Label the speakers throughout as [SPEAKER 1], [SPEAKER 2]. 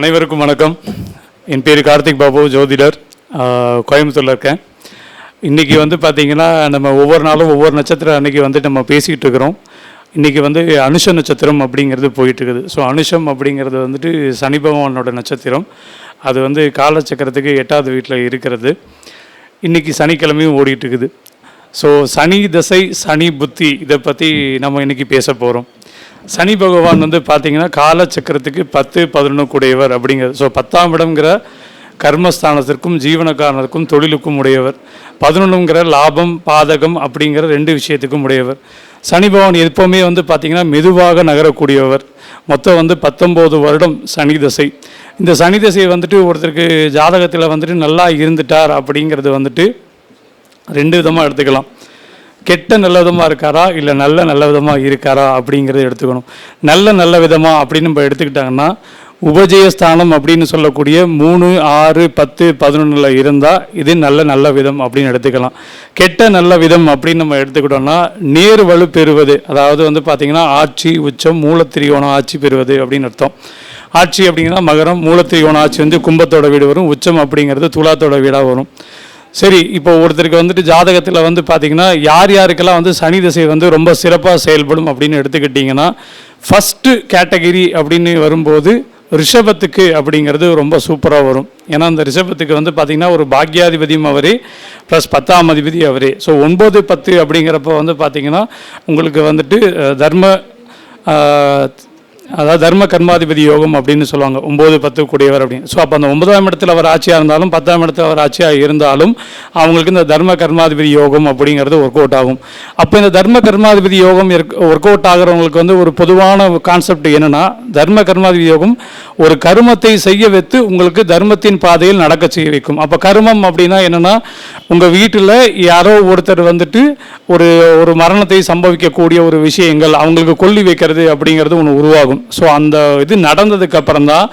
[SPEAKER 1] அனைவருக்கும் வணக்கம். என் பேர் கார்த்திக் பாபு ஜோதிடர். கோயம்புத்தூரில் இருக்கேன். இன்றைக்கி வந்து பார்த்திங்கன்னா நம்ம ஒவ்வொரு நாளும் ஒவ்வொரு நட்சத்திரம் அன்றைக்கி வந்து நம்ம பேசிக்கிட்டு இருக்கிறோம். இன்றைக்கி வந்து அனுஷ நட்சத்திரம் அப்படிங்கிறது போயிட்டுருக்குது. ஸோ அனுஷம் அப்படிங்கிறது வந்துட்டு சனி பகவானோட நட்சத்திரம். அது வந்து காலச்சக்கரத்துக்கு எட்டாவது வீட்டில் இருக்கிறது. இன்றைக்கி சனிக்கிழமையும் ஓடிட்டுருக்குது. ஸோ சனி தசை சனி புத்தி இதை பற்றி நம்ம இன்றைக்கி பேச போகிறோம் சனி பகவான் வந்து பார்த்திங்கன்னா காலச்சக்கரத்துக்கு பத்து பதினொன்று கூடையவர் அப்படிங்கிறது. ஸோ பத்தாம் இடம்ங்கிற கர்மஸ்தானத்திற்கும் ஜீவனக்காரனுக்கும் தொழிலுக்கும் உடையவர். பதினொன்றுங்கிற லாபம் பாதகம் அப்படிங்கிற ரெண்டு விஷயத்துக்கும் உடையவர். சனி பகவான் எப்போவுமே வந்து பார்த்திங்கன்னா மெதுவாக நகரக்கூடியவர். மொத்தம் வந்து பத்தொம்போது வருடம் சனி தசை. இந்த சனி தசை வந்துட்டு ஒருத்தருக்கு ஜாதகத்தில் வந்துட்டு நல்லா இருந்துட்டார் அப்படிங்கிறது வந்துட்டு ரெண்டு விதமாக எடுத்துக்கலாம். கெட்ட நல்ல விதமாக இருக்காரா? இல்லை நல்ல நல்ல விதமாக இருக்காரா? அப்படிங்கிறத எடுத்துக்கணும். நல்ல நல்ல விதமாக அப்படின்னு நம்ம எடுத்துக்கிட்டாங்கன்னா உபஜயஸ்தானம் அப்படின்னு சொல்லக்கூடிய மூணு ஆறு பத்து பதினொன்றில் இருந்தால் இது நல்ல நல்ல விதம் அப்படின்னு எடுத்துக்கலாம். கெட்ட நல்ல விதம் அப்படின்னு நம்ம எடுத்துக்கிட்டோம்னா நேர் வலு பெறுவது. அதாவது வந்து பார்த்திங்கன்னா ஆட்சி உச்சம் மூலத்திரியோணம் ஆட்சி பெறுவது அப்படின்னு அர்த்தம். ஆட்சி அப்படிங்கன்னா மகரம் மூலத்திரியோண ஆட்சி வந்து கும்பத்தோட வீடு வரும். உச்சம் அப்படிங்கிறது துலாத்தோட வீடாக வரும். சரி இப்போ ஒருத்தருக்கு வந்துட்டு ஜாதகத்தில் வந்து பார்த்தீங்கன்னா யார் யாருக்கெல்லாம் வந்து சனி திசை வந்து ரொம்ப சிறப்பாக செயல்படும் அப்படின்னு எடுத்துக்கிட்டிங்கன்னா ஃபஸ்ட்டு கேட்டகிரி அப்படின்னு வரும்போது ரிஷபத்துக்கு அப்படிங்கிறது ரொம்ப சூப்பராக வரும். ஏன்னா அந்த ரிஷபத்துக்கு வந்து பார்த்திங்கன்னா ஒரு பாக்யாதிபதியும் அவரே ப்ளஸ் பத்தாம் அதிபதி அவரே. ஸோ ஒன்பது பத்து அப்படிங்கிறப்ப வந்து பார்த்திங்கன்னா உங்களுக்கு வந்துட்டு தர்ம அதாவது தர்ம கர்மாதிபதி யோகம் அப்படின்னு சொல்லுவாங்க. ஒம்பது பத்து கூடியவர் அப்படின்னு. ஸோ அப்போ அந்த ஒன்பதாம் இடத்துல அவர் ஆட்சியாக இருந்தாலும் பத்தாம் இடத்துல அவர் ஆட்சியாக இருந்தாலும் அவங்களுக்கு இந்த தர்ம கர்மாதிபதி யோகம் அப்படிங்கிறது ஒர்க் அவுட் ஆகும். அப்போ இந்த தர்ம கர்மாதிபதி யோகம் ஒர்க் அவுட் ஆகிறவங்களுக்கு வந்து ஒரு பொதுவான கான்செப்ட் என்னன்னா தர்ம கர்மாதிபதி யோகம் ஒரு கருமத்தை செய்ய வைத்து உங்களுக்கு தர்மத்தின் பாதையில் நடக்க செய்ய வைக்கும். அப்போ கருமம் அப்படின்னா என்னென்னா உங்கள் வீட்டில் யாரோ ஒருத்தர் வந்துட்டு ஒரு ஒரு மரணத்தை சம்பவிக்கக்கூடிய ஒரு விஷயங்கள் அவங்களுக்கு கொல்லி வைக்கிறது அப்படிங்கிறது ஒன்று உருவாகும். ஸோ அந்த இது நடந்ததுக்கு அப்புறம் தான்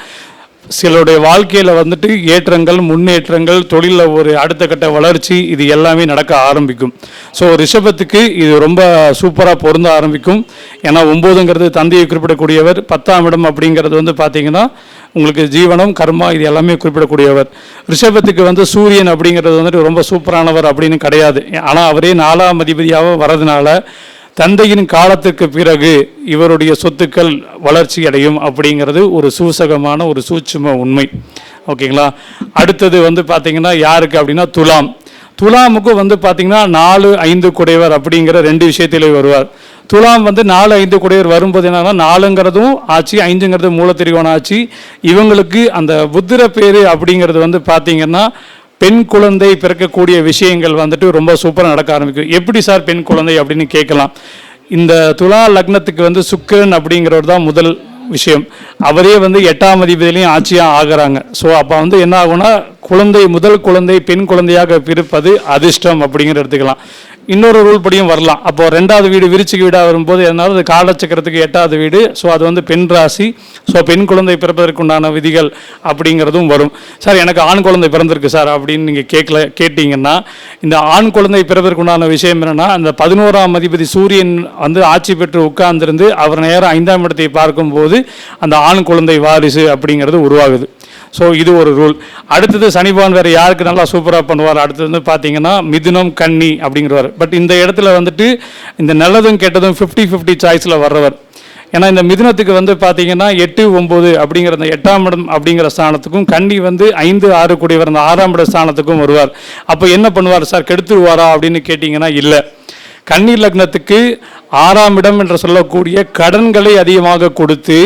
[SPEAKER 1] சிலருடைய வாழ்க்கையில் வந்துட்டு ஏற்றங்கள் முன்னேற்றங்கள் தொழிலில் ஒரு அடுத்த கட்ட வளர்ச்சி இது எல்லாமே நடக்க ஆரம்பிக்கும். ஸோ ரிஷபத்துக்கு இது ரொம்ப சூப்பராக பொருந்த ஆரம்பிக்கும். ஏன்னா ஒம்போதுங்கிறது தந்தையை குறிப்பிடக்கூடியவர் பத்தாம் இடம் அப்படிங்கிறது வந்து பார்த்தீங்கன்னா உங்களுக்கு ஜீவனம் கர்மா இது எல்லாமே குறிப்பிடக்கூடியவர். ரிஷபத்துக்கு வந்து சூரியன் அப்படிங்கிறது வந்துட்டு ரொம்ப சூப்பரானவர் அப்படின்னு கிடையாது. ஆனால் அவரே நாலாம் அதிபதியாக வரதுனால தந்தையின் காலத்துக்கு பிறகு இவருடைய சொத்துக்கள் வளர்ச்சி அடையும் அப்படிங்கிறது ஒரு சூசகமான ஒரு சூட்சும உண்மை. ஓகேங்களா? அடுத்தது வந்து பார்த்தீங்கன்னா யாருக்கு அப்படின்னா துலாம். துலாமுக்கு வந்து பார்த்தீங்கன்னா நாலு ஐந்து குடையவர் அப்படிங்கிற ரெண்டு விஷயத்திலே வருவார். துலாம் வந்து நாலு ஐந்து குடையவர் வரும்போது என்னன்னா நாலுங்கிறதும் ஆச்சு ஐந்துங்கிறது மூலத்திரிகோணம் ஆச்சு இவங்களுக்கு அந்த புத்திர பேர் அப்படிங்கிறது வந்து பார்த்தீங்கன்னா பெண் குழந்தை பிறக்கக்கூடிய விஷயங்கள் வந்துட்டு ரொம்ப சூப்பராக நடக்க ஆரம்பிக்கும். எப்படி சார் பெண் குழந்தை அப்படின்னு கேட்கலாம். இந்த துலா லக்னத்துக்கு வந்து சுக்கிரன் அப்படிங்கிறவர் தான் முதல் விஷயம். அவரே வந்து எட்டாம் அதிபதியிலையும் ஆட்சியாக ஆகிறாங்க. ஸோ அப்போ வந்து என்ன ஆகும்னா குழந்தை முதல் குழந்தை பெண் குழந்தையாக பிறப்பது அதிர்ஷ்டம் அப்படிங்கிற எடுத்துக்கலாம். இன்னொரு ரூல் படியும் வரலாம். அப்போது ரெண்டாவது வீடு விருச்சிக்கு வீடாக வரும்போது எதனால அது காலச்சக்கரத்துக்கு எட்டாவது வீடு. ஸோ அது வந்து பெண் ராசி. ஸோ பெண் குழந்தை பிறப்பதற்குண்டான விதிகள் அப்படிங்கிறதும் வரும். சார் எனக்கு ஆண் குழந்தை பிறந்திருக்கு சார் அப்படின்னு நீங்கள் கேட்கல கேட்டிங்கன்னா இந்த ஆண் குழந்தை பிறப்பதற்குண்டான விஷயம் என்னென்னா அந்த பதினோராம் அதிபதி சூரியன் வந்து ஆட்சி பெற்று உட்கார்ந்திருந்து அவர் நேரம் ஐந்தாம் இடத்தை பார்க்கும்போது அந்த ஆண் குழந்தை வாரிசு அப்படிங்கிறது உருவாகுது. ஸோ இது ஒரு ரூல் அடுத்தது சனிபவன் வேறு யாருக்கு நல்லா சூப்பராக பண்ணுவார்? அடுத்தது வந்து பார்த்தீங்கன்னா மிதுனம் கன்னி அப்படிங்கிறவர். பட் இந்த இடத்துல வந்துட்டு இந்த நல்லதும் கெட்டதும் ஃபிஃப்டி ஃபிஃப்டி சாய்ஸில் வர்றவர். ஏன்னா இந்த மிதுனத்துக்கு வந்து பார்த்தீங்கன்னா எட்டு ஒம்பது அப்படிங்கிற அந்த எட்டாம் இடம் அப்படிங்கிற ஸ்தானத்துக்கும் கன்னி வந்து ஐந்து ஆறு கூடியவர் அந்த ஆறாம் இட ஸ்தானத்துக்கும் வருவார். அப்போ என்ன பண்ணுவார்? சார் கெடுத்துருவாரா? அப்படின்னு கேட்டிங்கன்னா இல்லை. கன்னி லக்னத்துக்கு ஆறாம் இடம் என்று சொல்லக்கூடிய கடன்களை அதிகமாக கொடுத்து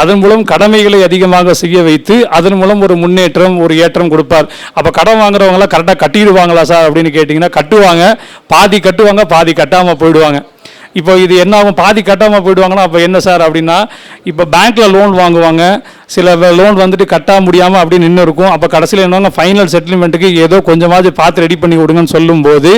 [SPEAKER 1] அதன் மூலம் கடமைகளை அதிகமாக செய்ய வைத்து அதன் மூலம் ஒரு முன்னேற்றம் ஒரு ஏற்றம் கொடுப்பார். அப்போ கடன் வாங்குறவங்களாம் கரெக்டாக கட்டிடுவாங்களா சார் அப்படின்னு கேட்டிங்கன்னா கட்டுவாங்க. பாதி கட்டுவாங்க பாதி கட்டாமல் போயிடுவாங்க. இப்போ இது என்ன ஆகும்? பாதி கட்டாமல் போயிடுவாங்கன்னா அப்போ என்ன சார் அப்படின்னா இப்போ பேங்க்கில் லோன் வாங்குவாங்க. சில லோன் வந்துட்டு கட்ட முடியாமல் அப்படி நின்று இருக்கும் அப்போ கடைசியில் என்னவாங்க ஃபைனல் செட்டில்மெண்ட்டுக்கு ஏதோ கொஞ்சமாவது பார்த்து ரெடி பண்ணி விடுங்கன்னு சொல்லும்போது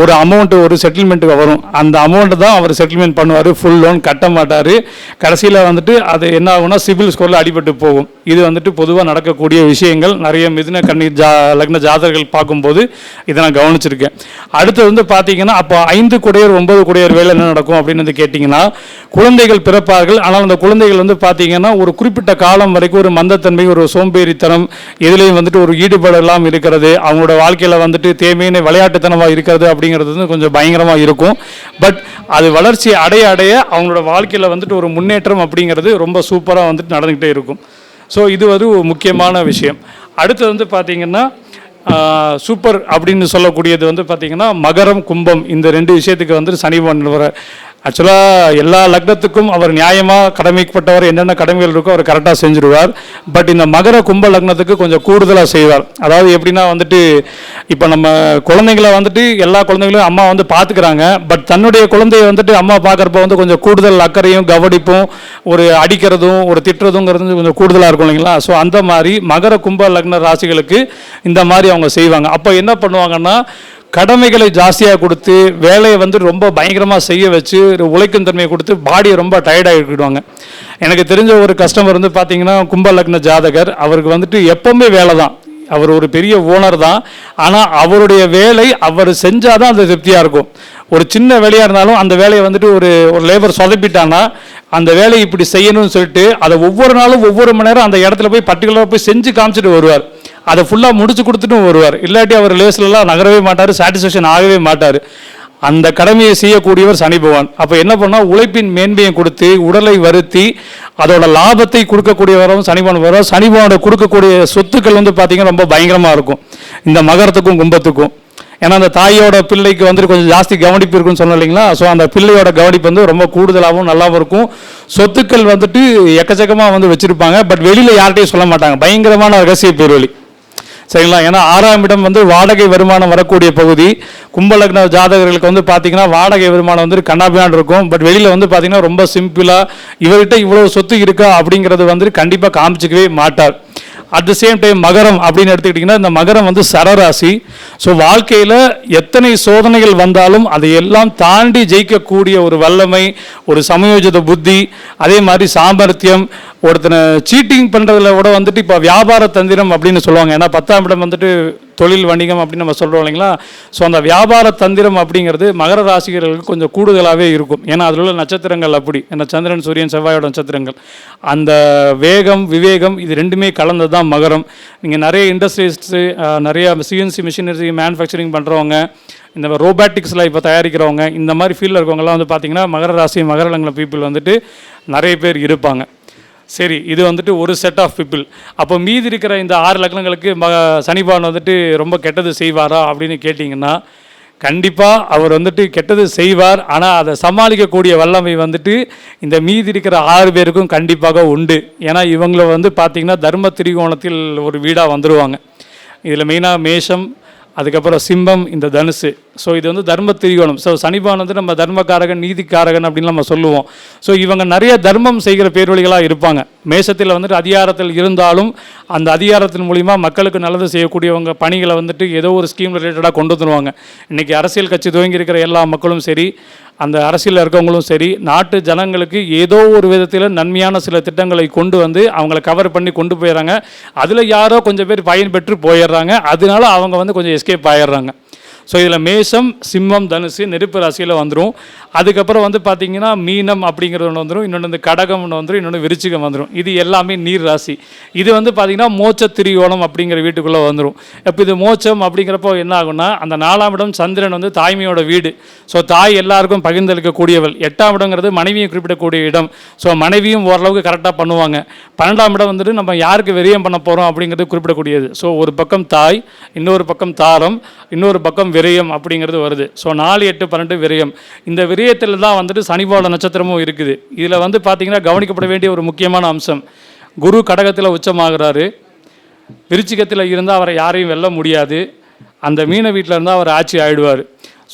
[SPEAKER 1] ஒரு அமௌண்ட்டு ஒரு செட்டில்மெண்ட்டுக்கு வரும். அந்த அமௌண்ட்டு தான் அவர் செட்டில்மெண்ட் பண்ணுவார். ஃபுல் லோன் கட்ட மாட்டார். கடைசியில் வந்துட்டு அது என்ன ஆகும்னா சிவில் ஸ்கோரில் அடிபட்டு போகும். இது வந்துட்டு பொதுவாக நடக்கக்கூடிய விஷயங்கள். நிறைய மிதுன கண்ணி ஜா லக்ன ஜாதகர்கள் பார்க்கும்போது இதை நான் கவனிச்சிருக்கேன். அடுத்து வந்து பார்த்தீங்கன்னா அப்போ ஐந்து குடையர் ஒன்பது குடையர் வேலை என்ன நடக்கும் அப்படின்னு வந்து கேட்டிங்கன்னா குழந்தைகள் பிறப்பார்கள். ஆனால் அந்த குழந்தைகள் வந்து பார்த்தீங்கன்னா ஒரு குறிப்பிட்ட காலம் வரைக்கும் ஒரு மந்தத்தன்மை ஒரு சோம்பேறித்தனம் இதுலேயும் வந்துட்டு ஒரு ஈடுபாடு எல்லாம் இருக்கிறது. அவங்களோட வாழ்க்கையில் வந்துட்டு தேவையான விளையாட்டுத்தனமாக இருக்கிறது அப்படிங்கிறது வந்து கொஞ்சம் பயங்கரமாக இருக்கும். பட் அது வளர்ச்சி அடைய அடைய அவங்களோட வாழ்க்கையில் வந்துட்டு ஒரு முன்னேற்றம் அப்படிங்கிறது ரொம்ப சூப்பராக வந்துட்டு நடந்துக்கிட்டே இருக்கும். ஸோ இது ஒரு முக்கியமான விஷயம். அடுத்து வந்து பார்த்தீங்கன்னா சூப்பர் அப்படின்னு சொல்லக்கூடியது வந்து பார்த்தீங்கன்னா மகரம் கும்பம் இந்த ரெண்டு விஷயத்துக்கு வந்துட்டு சனி வர ஆக்சுவலாக எல்லா லக்னத்துக்கும் அவர் நியாயமாக கடமைப்பட்டவர் என்னென்ன கடமைகள் இருக்கோ அவர் கரெக்டாக செஞ்சுருவார் பட் இந்த மகர கும்ப லக்னத்துக்கு கொஞ்சம் கூடுதலாக செய்வார். அதாவது எப்படின்னா வந்துட்டு இப்போ நம்ம குழந்தைங்கள வந்துட்டு எல்லா குழந்தைங்களும் அம்மா வந்து பார்த்துக்கிறாங்க பட் தன்னுடைய குழந்தைய வந்துட்டு அம்மா பார்க்குறப்ப வந்து கொஞ்சம் கூடுதல் அக்கறையும் கவனிப்பும் ஒரு அடிக்கிறதும் ஒரு திட்டுறதுங்கிறது கொஞ்சம் கூடுதலாக இருக்கும் இல்லைங்களா? ஸோ அந்த மாதிரி மகர கும்ப லக்ன ராசிகளுக்கு இந்த மாதிரி அவங்க செய்வாங்க. அப்போ என்ன பண்ணுவாங்கன்னா கடமைகளை ஜாஸ்தியாக கொடுத்து வேலையை வந்து ரொம்ப பயங்கரமாக செய்ய வச்சு ஒரு உழைக்கும் தன்மையை கொடுத்து பாடியை ரொம்ப டயர்டாகிடுவாங்க எனக்கு தெரிஞ்ச ஒரு கஸ்டமர் வந்து பார்த்தீங்கன்னா கும்ப லக்ன ஜாதகர். அவருக்கு வந்துட்டு எப்பவுமே வேலை தான். அவர் ஒரு பெரிய ஓனர் தான். ஆனால் அவருடைய வேலை அவர் செஞ்சால் தான் அது திருப்தியாக இருக்கும். ஒரு சின்ன வேலையாக இருந்தாலும் அந்த வேலையை வந்துட்டு ஒரு ஒரு லேபர் சொதப்பிட்டான்னா அந்த வேலையை இப்படி செய்யணும்னு சொல்லிட்டு அதை ஒவ்வொரு நாளும் ஒவ்வொரு மணி நேரம் அந்த இடத்துல போய் பர்டிகுலராக போய் செஞ்சு காமிச்சிட்டு வருவார். அதை ஃபுல்லாக முடிச்சு கொடுத்துட்டும் வருவார். இல்லாட்டி அவர் லேஸ்லலாம் நகரவே மாட்டார் சாட்டிஸ்ஃபேக்ஷன் ஆகவே மாட்டார். அந்த கடமையை செய்யக்கூடியவர் சனி பகவான். அப்போ என்ன பண்ணால் உழைப்பின் மேன்மையை கொடுத்து உடலை வருத்தி அதோட லாபத்தை கொடுக்கக்கூடியவரும் சனி பகவான் வரும் சனி பகவானோட கொடுக்கக்கூடிய சொத்துக்கள் வந்து பார்த்தீங்கன்னா ரொம்ப பயங்கரமாக இருக்கும். இந்த மகரத்துக்கும் கும்பத்துக்கும். ஏன்னா அந்த தாயோட பிள்ளைக்கு வந்துட்டு கொஞ்சம் ஜாஸ்தி கவனிப்பு இருக்குன்னு சொன்னோம் இல்லைங்களா? ஸோ அந்த பிள்ளையோட கவனிப்பு வந்து ரொம்ப கூடுதலாகவும் நல்லாவும் இருக்கும். சொத்துக்கள் வந்துட்டு எக்கச்சக்கமாக வந்து வச்சுருப்பாங்க. பட் வெளியில் யார்கிட்டையும் சொல்ல மாட்டாங்க. பயங்கரமான ரகசிய பேர்வழி. சரிங்களா? ஏன்னா ஆறாம் இடம் வந்து வாடகை வருமானம் வரக்கூடிய பகுதி. கும்பலக்ன ஜாதகர்களுக்கு வந்து பார்த்தீங்கன்னா வாடகை வருமானம் வந்து கண்ணாபியான் இருக்கும். பட் வெளியில் வந்து பார்த்தீங்கன்னா ரொம்ப சிம்பிளாக இவர்கிட்ட இவ்வளோ சொத்து இருக்கா அப்படிங்கிறது வந்து கண்டிப்பாக காமிச்சிக்கவே மாட்டார். அட் த சேம் டைம் மகரம் அப்படின்னு எடுத்துக்கிட்டிங்கன்னா இந்த மகரம் வந்து சரராசி. ஸோ வாழ்க்கையில் எத்தனை சோதனைகள் வந்தாலும் அதையெல்லாம் தாண்டி ஜெயிக்கக்கூடிய ஒரு வல்லமை ஒரு சமயோஜித புத்தி அதே மாதிரி சாமர்த்தியம் ஒருத்தனை சீட்டிங் பண்ணுறதுல கூட வந்துட்டு இப்போ வியாபார தந்திரம் அப்படின்னு சொல்லுவாங்க. ஏன்னா பத்தாம் இடம் வந்துட்டு தொழில் வணிகம் அப்படின்னு நம்ம சொல்கிறோம் இல்லைங்களா? ஸோ அந்த வியாபார தந்திரம் அப்படிங்கிறது மகர ராசிகர்களுக்கு கொஞ்சம் கூடுதலாகவே இருக்கும். ஏன்னா அதில் உள்ள நட்சத்திரங்கள் அப்படி. ஏன்னா சந்திரன் சூரியன் செவ்வாயோட நட்சத்திரங்கள். அந்த வேகம் விவேகம் இது ரெண்டுமே கலந்தது தான் மகரம். நீங்கள் நிறைய இண்டஸ்ட்ரீஸு நிறைய சிஎன்சி மிஷினரி மேனுஃபேக்சரிங் பண்ணுறவங்க இந்த ரோபாட்டிக்ஸில் இப்போ தயாரிக்கிறவங்க இந்த மாதிரி ஃபீல்டில் இருக்கவங்கலாம் வந்து பார்த்திங்கன்னா மகர ராசி மகர பீப்புள் வந்துட்டு நிறைய பேர் இருப்பாங்க. சரி இது வந்துட்டு ஒரு செட் ஆஃப் பீப்புள் அப்போ மீதி இருக்கிற இந்த ஆறு லக்னங்களுக்கு ம சனிபான் வந்துட்டு ரொம்ப கெட்டது செய்வாரா அப்படின்னு கேட்டிங்கன்னா கண்டிப்பாக அவர் வந்துட்டு கெட்டது செய்வார். ஆனால் அதை சமாளிக்கக்கூடிய வல்லமை வந்துட்டு இந்த மீதி இருக்கிற ஆறு பேருக்கும் கண்டிப்பாக உண்டு. ஏன்னா இவங்கள வந்து பார்த்திங்கன்னா தர்ம திரிகோணத்தில் ஒரு வீடாக வந்துடுவாங்க இதில் மெயினாக மேஷம் அதுக்கப்புறம் சிம்பம் இந்த தனுசு. ஸோ இது வந்து தர்ம திரிகோணம் ஸோ சனிபான் வந்து நம்ம தர்மக்காரகன் நீதிக்காரகன் அப்படின்னு நம்ம சொல்லுவோம். ஸோ இவங்க நிறைய தர்மம் செய்கிற பேர்வழிகளாக இருப்பாங்க. மேசத்தில் வந்துட்டு அதிகாரத்தில் இருந்தாலும் அந்த அதிகாரத்தின் மூலிமா மக்களுக்கு நல்லது செய்யக்கூடியவங்க பணிகளை வந்துட்டு ஏதோ ஒரு ஸ்கீம் ரிலேட்டடாக கொண்டு வந்துருவாங்க. இன்றைக்கி அரசியல் கட்சி துவங்கி இருக்கிற எல்லா மக்களும் சரி அந்த அரசியலில் இருக்கவங்களும் சரி நாட்டு ஜனங்களுக்கு ஏதோ ஒரு விதத்தில் நன்மையான சில திட்டங்களை கொண்டு வந்து அவங்கள கவர் பண்ணி கொண்டு போயிடுறாங்க அதில் யாரோ கொஞ்சம் பேர் பயன் பெற்று போயிடுறாங்க அதனால அவங்க வந்து கொஞ்சம் எஸ்கேப் ஆயிடுறாங்க. ஸோ இதில் மேஷம் சிம்மம் தனுசு நெருப்பு ராசியில் வந்துடும் அதுக்கப்புறம் வந்து பார்த்தீங்கன்னா மீனம் அப்படிங்கிறது ஒன்று வந்துடும் இன்னொன்று வந்து கடகம் ஒன்று வந்துடும் இன்னொன்று விருச்சிகம் வந்துடும் இது எல்லாமே நீர் ராசி. இது வந்து பார்த்திங்கன்னா மோச்ச திரியோணம் அப்படிங்கிற வீட்டுக்குள்ளே வந்துடும் இப்போ இது மோச்சம் அப்படிங்கிறப்போ என்ன ஆகும்னா அந்த நாலாம் இடம் சந்திரன் வந்து தாய்மையோட வீடு. ஸோ தாய் எல்லாருக்கும் பகிர்ந்தளிக்கக்கூடியவள். எட்டாம் இடங்கிறது மனைவியை குறிப்பிடக்கூடிய இடம். ஸோ மனைவியும் ஓரளவுக்கு கரெக்டாக பண்ணுவாங்க. பன்னெண்டாம் இடம் வந்துட்டு நம்ம யாருக்கு விரயம் பண்ண போகிறோம் அப்படிங்கிறது குறிப்பிடக்கூடியது. ஸோ ஒரு பக்கம் தாய் இன்னொரு பக்கம் தாரம் இன்னொரு பக்கம் விரயம் அப்படிங்கிறது வருது. ஸோ நாலு எட்டு பன்னெண்டு விரயம். இந்த விரயத்தில் தான் வந்துட்டு சனிபால நட்சத்திரமும் இருக்குது. இதில் வந்து பார்த்தீங்கன்னா கவனிக்கப்பட வேண்டிய ஒரு முக்கியமான அம்சம். குரு கடகத்தில் உச்சமாகிறாரு. விருச்சிகத்தில் இருந்தால் அவரை யாரையும் வெல்ல முடியாது. அந்த மீன வீட்டில் இருந்தால் அவர் ஆட்சி ஆயிடுவார்.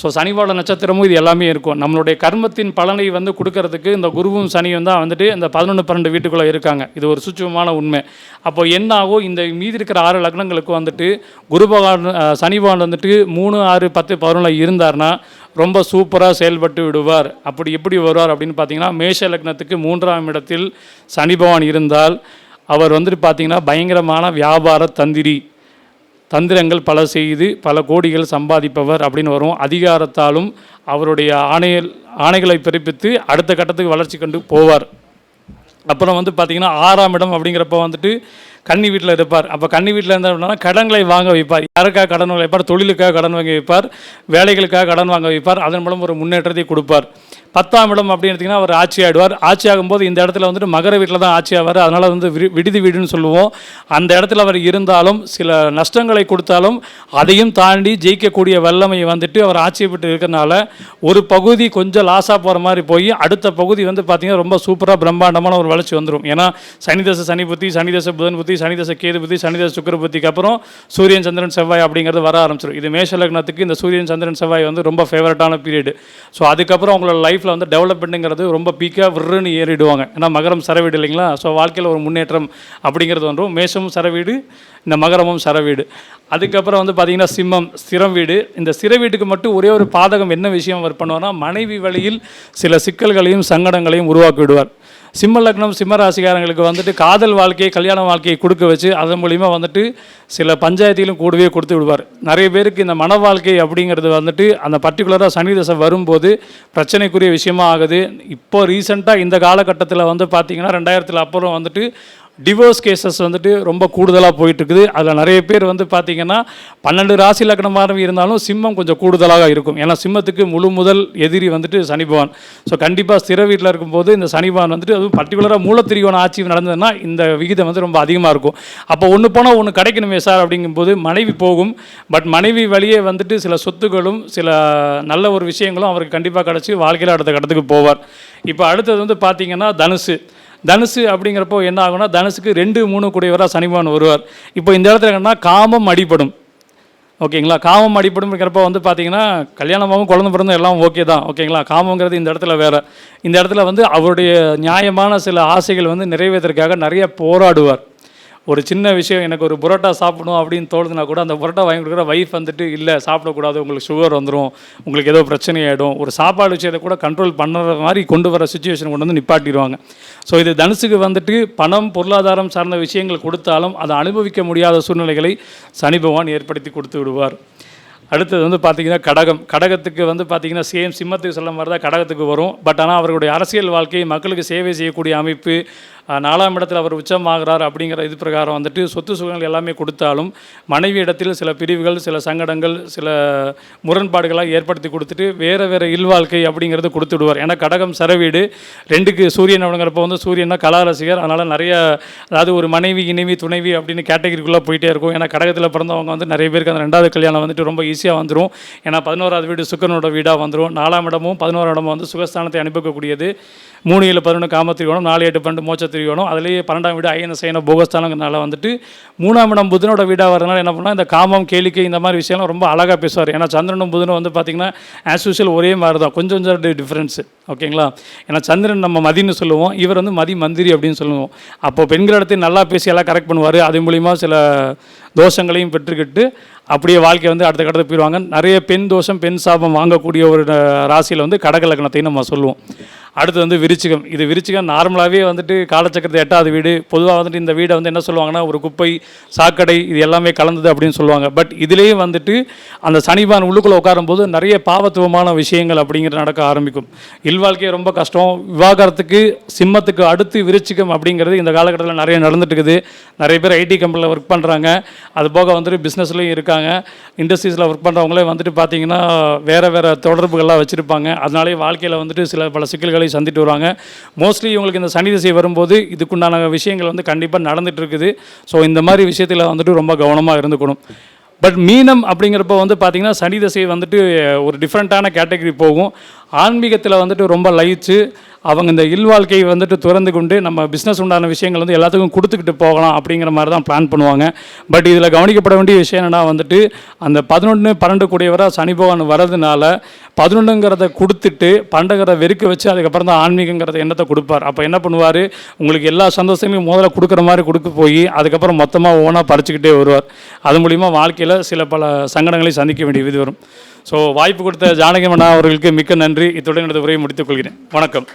[SPEAKER 1] ஸோ சனிவாழ நட்சத்திரமும் இது எல்லாமே இருக்கும். நம்மளுடைய கர்மத்தின் பலனை வந்து கொடுக்கறதுக்கு இந்த குருவும் சனியும் தான் வந்துட்டு இந்த பதினொன்று பன்னெண்டு வீட்டுக்குள்ளே இருக்காங்க. இது ஒரு சுச்சுவமான உண்மை. அப்போ என்ன ஆகும் இந்த மீதி இருக்கிற ஆறு லக்னங்களுக்கு வந்துட்டு குரு பகவான் சனி பகவான் வந்துட்டு மூணு ஆறு பத்து பதினொன்றில் இருந்தார்னா ரொம்ப சூப்பராக செயல்பட்டு விடுவார். அப்படி எப்படி வருவார் அப்படின்னு பார்த்தீங்கன்னா மேஷ லக்னத்துக்கு மூன்றாம் இடத்தில் சனி பகவான் இருந்தால் அவர் வந்துட்டு பார்த்தீங்கன்னா பயங்கரமான வியாபார தந்திரி. தந்திரங்கள் பல செய்து பல கோடிகள் சம்பாதிப்பவர் அப்படின்னு வரும். அதிகாரத்தாலும் அவருடைய ஆணையல் ஆணைகளை பிறப்பித்து அடுத்த கட்டத்துக்கு வளர்ச்சி கொண்டு போவார். அப்புறம் வந்து பார்த்திங்கன்னா ஆறாம் இடம் அப்படிங்கிறப்ப வந்துட்டு கன்னி வீட்டில் இருப்பார். அப்போ கன்னி வீட்டில் இருந்தால் கடன்களை வாங்க வைப்பார். யாருக்காக கடன் வாங்க வைப்பார்? தொழிலுக்காக கடன் வாங்க வைப்பார். வேலைகளுக்காக கடன் வாங்க வைப்பார். அதன் மூலம் ஒரு முன்னேற்றத்தை கொடுப்பார். பத்தாம் இடம் அப்படின்னு எடுத்திங்கன்னா அவர் ஆட்சி ஆயிடுவார் ஆட்சி ஆகும்போது இந்த இடத்துல வந்துட்டு மகர வீட்டில் தான் ஆட்சி ஆவார் அதனால் வந்து விடுதி வீடுன்னு சொல்லுவோம். அந்த இடத்துல அவர் இருந்தாலும் சில நஷ்டங்களை கொடுத்தாலும் அதையும் தாண்டி ஜெயிக்கக்கூடிய வல்லமையை வந்துட்டு அவர் ஆட்சியை விட்டு இருக்கிறனால ஒரு பகுதி கொஞ்சம் லாஸாக போகிற மாதிரி போய் அடுத்த பகுதி வந்து பார்த்திங்கன்னா ரொம்ப சூப்பராக பிரம்மாண்டமான ஒரு வளர்ச்சி வந்துடும் ஏன்னா சனிதசை சனி புத்தி சனிதச புதன் புத்தி சனிதச கேது புத்தி சனி சுக்கர புத்திக்கு அப்புறம் சூரியன் சந்திரன் செவ்வாய் அப்படிங்கிறது வர ஆரம்பிச்சிடும் இது மேஷ லக்னத்துக்கு இந்த சூரியன் சந்திரன் செவ்வாய் வந்து ரொம்ப ஃபேவரட்டான பீரியடு ஸோ அதுக்கப்புறம் அவங்களோட லைஃப் லைஃப்பில் வந்து டெவலப்மெண்ட்டுங்கிறது ரொம்ப பீக்காக விருன்னு ஏறிடுவாங்க. ஏன்னா மகரம் சரவீடு இல்லைங்களா? ஸோ வாழ்க்கையில் ஒரு முன்னேற்றம் அப்படிங்கிறது வந்துடும் மேஷமும் சரவீடு இந்த மகரமும் சரவீடு அதுக்கப்புறம் வந்து பார்த்தீங்கன்னா சிம்மம் ஸ்திரம் வீடு. இந்த சிற வீட்டுக்கு மட்டும் ஒரே ஒரு பாதகம் என்ன விஷயம் அவர் பண்ணுவார்னா மனைவி வழியில் சில சிக்கல்களையும் சங்கடங்களையும் உருவாக்கி விடுவார் சிம்ம லக்னம் சிம்ம ராசிக்காரங்களுக்கு வந்துட்டு காதல் வாழ்க்கையை கல்யாண வாழ்க்கையை கொடுக்க வச்சு அதன் மூலிமா வந்துட்டு சில பஞ்சாயத்திலும் கூடவே கொடுத்து விடுவார். நிறைய பேருக்கு இந்த மன வாழ்க்கை அப்படிங்கிறது வந்துட்டு அந்த பர்டிகுலராக சனி தசை வரும்போது பிரச்சனைக்குரிய விஷயமா ஆகுது. இப்போ ரீசெண்டாக இந்த காலகட்டத்தில் வந்து பார்த்திங்கன்னா ரெண்டாயிரத்தில் அப்புறம் வந்துட்டு டிவோர்ஸ் கேசஸ் வந்துட்டு ரொம்ப கூடுதலாக போயிட்டுருக்குது. அதில் நிறைய பேர் வந்து பார்த்திங்கன்னா பன்னெண்டு ராசி லக்னமாக இருந்தாலும் சிம்மம் கொஞ்சம் கூடுதலாக இருக்கும். ஏன்னா சிம்மத்துக்கு முழு முதல் எதிரி வந்துட்டு சனிபவான் ஸோ கண்டிப்பாக ஸ்திர வீட்டில் இருக்கும்போது இந்த சனிபவான் வந்துட்டு அதுவும் பர்டிகுலராக மூலத்திரியோன ஆட்சி நடந்ததுன்னா இந்த விகிதம் வந்து ரொம்ப அதிகமாக இருக்கும். அப்போ ஒன்று போனால் ஒன்று கிடைக்கணுமே சார் அப்படிங்கும்போது மனைவி போகும். பட் மனைவி வழியே வந்துட்டு சில சொத்துக்களும் சில நல்ல ஒரு விஷயங்களும் அவருக்கு கண்டிப்பாக கிடச்சி வாழ்க்கையில் அடுத்த கட்டத்துக்கு போவார். இப்போ அடுத்தது வந்து பார்த்திங்கன்னா தனுசு. தனுசு அப்படிங்கிறப்போ என்ன ஆகும்னா தனுசுக்கு ரெண்டு மூணு கூடியவராக சனிமான் வருவார். இப்போ இந்த இடத்துல என்னன்னா காமம் அடிபடும். ஓகேங்களா? காமம் அடிப்படும்ங்கிறப்ப வந்து பார்த்தீங்கன்னா கல்யாணமாகவும் குழந்தை பிறந்தும் எல்லாம் ஓகே தான். ஓகேங்களா? காமங்கிறது இந்த இடத்துல வேறு. இந்த இடத்துல வந்து அவருடைய நியாயமான சில ஆசைகள் வந்து நிறைவேற்றுறதுக்காக நிறைய போராடுவார். ஒரு சின்ன விஷயம் எனக்கு ஒரு புரோட்டா சாப்பிடணும் அப்படின்னு தோணுதுன்னா கூட அந்த புரோட்டா வாங்கி கொடுக்குற வைஃப் வந்துட்டு இல்லை சாப்பிடக்கூடாது உங்களுக்கு சுகர் வந்துடும் உங்களுக்கு ஏதோ பிரச்சனை ஆகிடும் ஒரு சாப்பாடு விஷயத்தை கூட கண்ட்ரோல் பண்ணுற மாதிரி கொண்டு வர சுச்சுவேஷன் கொண்டு வந்து நிப்பாட்டிடுவாங்க. ஸோ இது தனுசுக்கு வந்துட்டு பணம் பொருளாதாரம் சார்ந்த விஷயங்கள் கொடுத்தாலும் அதை அனுபவிக்க முடியாத சூழ்நிலைகளை சனி பகவான் ஏற்படுத்தி கொடுத்து விடுவார். அடுத்தது வந்து பார்த்தீங்கன்னா கடகம். கடகத்துக்கு வந்து பார்த்தீங்கன்னா சேம் சிம்மத்துக்கு சொல்ல மாதிரி தான் கடகத்துக்கு வரும். பட் ஆனால் அவர்களுடைய அரசியல் வாழ்க்கை மக்களுக்கு சேவை செய்யக்கூடிய அமைப்பு நாலாம் இடத்துல அவர் உச்சமாகிறார் அப்படிங்கிற இது பிரகாரம் வந்துட்டு சொத்து சுகங்கள் எல்லாமே கொடுத்தாலும் மனைவி இடத்தில் சில பிரிவுகள் சில சங்கடங்கள் சில முரண்பாடுகளாக ஏற்படுத்தி கொடுத்துட்டு வேறு வேறு இல்வாழ்க்கை அப்படிங்கிறது கொடுத்து விடுவார். ஏன்னா கடகம் சரவீடு ரெண்டுக்கு சூரியன் அப்படிங்கிறப்ப வந்து சூரியன்னா கலா ரசிகர் அதனால் நிறைய அதாவது ஒரு மனைவி இணைவி துணைவி அப்படின்னு கேட்டகரிக்குள்ளே போயிட்டே இருக்கும். ஏன்னா கடகத்தில் பிறந்தவங்க வந்து நிறைய பேருக்கு அந்த ரெண்டாவது கல்யாணம் வந்துட்டு ரொம்ப ஈஸியாக வந்துடும் ஏன்னா பதினோராவது வீடு சுக்கரனோட வீடாக வந்துடும் நாலாம் இடமும் பதினோராம் இடமும் வந்து சுகஸ்தானத்தை அனுப்பிக்கக்கூடியது மூணு ஏழு பதினொன்று காமத்திரிகோணம் நாலு எட்டு பன்னெண்டு மோச்சத்திரியோணம் அதுலேயே பன்னெண்டாம் வீடு ஐயன சைன போகஸ்தானங்கிறனால வந்துட்டு மூணாம் இடம் புதனோட வீடாக வரதுனால என்ன பண்ணால் இந்த காமம் கேளிக்கை இந்த மாதிரி விஷயம்லாம் ரொம்ப அழகாக பேசுவார். ஏன்னா சந்திரனும் புதனும் வந்து பார்த்திங்கன்னா ஆஸ் யூஷுவல் ஒரே மாதிரி தான் கொஞ்சம் கொஞ்சம் டிஃப்ரென்ஸு ஓகேங்களா? ஏன்னா சந்திரன் நம்ம மதின்னு சொல்லுவோம் இவர் வந்து மதி மந்திரி அப்படின்னு சொல்லுவோம். அப்போ பெண்கள் இடத்தையும் நல்லா பேசி எல்லாம் கரெக்ட் பண்ணுவார். அது மூலிமா சில தோஷங்களையும் பெற்றுக்கிட்டு அப்படியே வாழ்க்கை வந்து அடுத்த கட்டத்துக்கு போயிடுவாங்க. நிறைய பெண் தோஷம் பெண் சாபம் வாங்கக்கூடிய ஒரு ராசியில் வந்து கடக லக்னத்தையும் நம்ம சொல்லுவோம். அடுத்து வந்து விருச்சிகம். இது விருச்சிகம் நார்மலாகவே வந்துட்டு காலச்சக்கரத்து எட்டாவது வீடு. பொதுவாக வந்துட்டு இந்த வீடை வந்து என்ன சொல்லுவாங்கன்னா ஒரு குப்பை சாக்கடை இது எல்லாமே கலந்தது அப்படின்னு சொல்லுவாங்க. பட் இதுலேயும் வந்துட்டு அந்த சனிபான் உள்ளுக்குள்ளே உட்காரும்போது நிறைய பாவத்துவமான விஷயங்கள் அப்படிங்கிறது நடக்க ஆரம்பிக்கும். இல்வாழ்க்கையே ரொம்ப கஷ்டம். விவாகரத்துக்கு சிம்மத்துக்கு அடுத்து விருச்சிகம் அப்படிங்கிறது இந்த காலகட்டத்தில் நிறைய நடந்துட்டு இருக்குது நிறைய பேர் ஐடி கம்பெனியில் ஒர்க் பண்ணுறாங்க அது போக வந்துட்டு பிஸ்னஸ்லையும் இருக்காங்க. இண்டஸ்ட்ரீஸில் ஒர்க் பண்ணுறவங்களே வந்துட்டு பார்த்தீங்கன்னா வேறு வேறு தொடர்புகள்லாம் வச்சுருப்பாங்க. அதனாலே வாழ்க்கையில் வந்துட்டு சில பல சிக்கல்களை சந்திட்டு வருவாங்க. மோஸ்ட்லி இவங்களுக்கு இந்த சனி திசை வரும்போது இதுக்குண்டான விஷயங்கள் வந்து கண்டிப்பாக நடந்துட்டு இருக்குது ஸோ இந்த மாதிரி விஷயத்தில் வந்துட்டு ரொம்ப கவனமாக இருந்துக்கணும். பட் மீனம் அப்படிங்கிறப்ப வந்து பார்த்திங்கன்னா சனி தசை வந்துட்டு ஒரு டிஃப்ரெண்ட்டான கேட்டகரி போகும். ஆன்மீகத்தில் வந்துட்டு ரொம்ப லயிச்சு அவங்க இந்த இல்வாழ்க்கையை வந்துட்டு துறந்து கொண்டு நம்ம பிஸ்னஸ் உண்டான விஷயங்கள் வந்து எல்லாத்துக்கும் கொடுத்துக்கிட்டு போகலாம் அப்படிங்கிற மாதிரி தான் பிளான் பண்ணுவாங்க. பட் இதில் கவனிக்கப்பட வேண்டிய விஷயம் என்னென்னா வந்துட்டு அந்த பதினொன்று பன்னெண்டு கூடியவராக சனி பகவான் வரதுனால பதினொன்றுங்கிறத கொடுத்துட்டு பன்னெண்டுங்கிறத வெறுக்க வச்சு அதுக்கப்புறம் தான் ஆன்மீகங்கிறத எண்ணத்தை கொடுப்பார். அப்போ என்ன பண்ணுவார்? உங்களுக்கு எல்லா சந்தோஷத்தையும் முதல்ல கொடுக்குற மாதிரி கொடுக்க போய் அதுக்கப்புறம் மொத்தமாக ஓனாக பறிச்சுக்கிட்டே வருவார். அது மூலிமா வாழ்க்கையில் சில பல சங்கடங்களை சந்திக்க வேண்டிய இது வரும். ஸோ வாய்ப்பு கொடுத்த ஜானகி அண்ணா அவர்களுக்கு மிக்க நன்றி. இத்துடன் எனது உரையை முடித்துக் கொள்கிறேன். வணக்கம்.